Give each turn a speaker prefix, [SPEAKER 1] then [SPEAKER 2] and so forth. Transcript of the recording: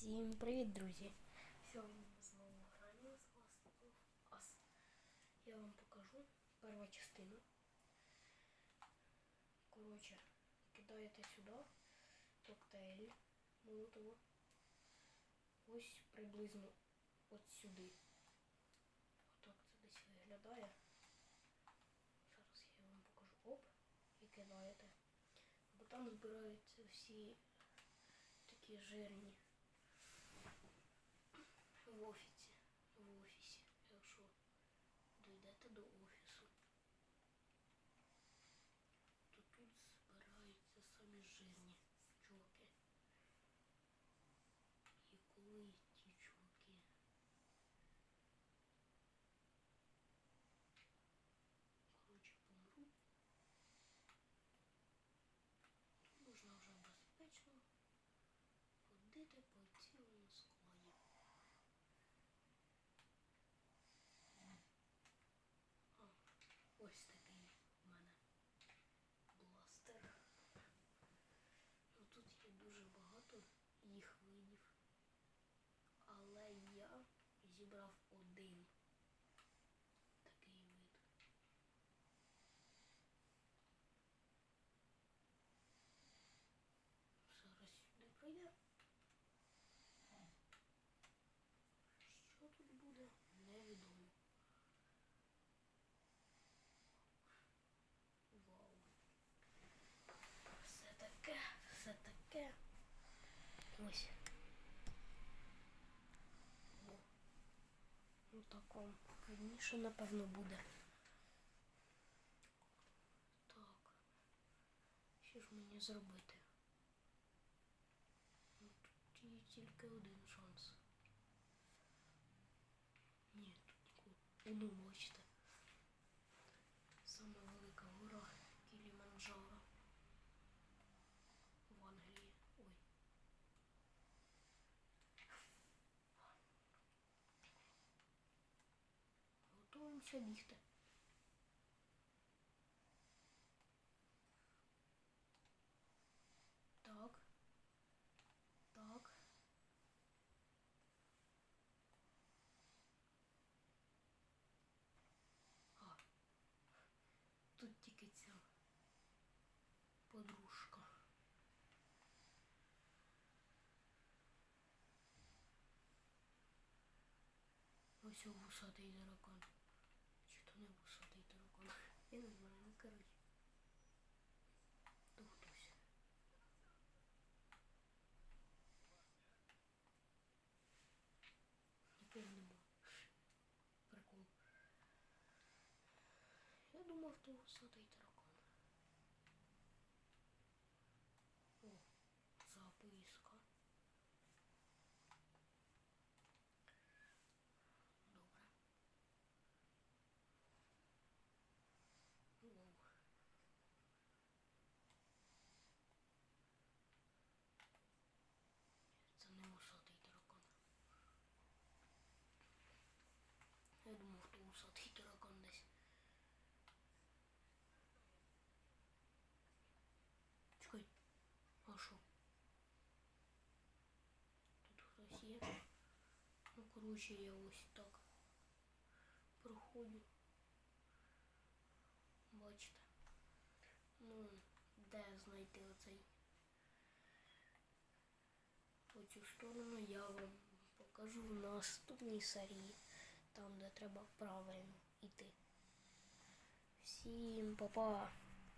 [SPEAKER 1] Всім привіт, друзі! Сьогодні ми знову граємо з Last of Us. Я вам покажу перша частина. Коротше, кидаєте сюди коктейль молотого. Ось приблизно от сюди. Отак це десь виглядає. Зараз я вам покажу. Оп, і кидаєте. Бо там збираються всі такі жирні 很多。Ось. О. Ну так вам видніше, напевно, буде. Так. Що ж мені зробити? Ну, тут є тільки один шанс. Ні, тут нікого. Ну, бачите. Готуємося бігти. Так. Так. А. Тут тільки ця подружка. Ось вусатий таракан. Не вусатий таракан? Я не знаю, ну коротше. Хтось. Нікого нема. Прикол. Я думав, то вусатий таракан. Коротше, я ось так проходжу. Бачите. Ну, де знайти оцей? Оцю сторону я вам покажу в наступній серії, там де треба правильно йти. Всім па-па!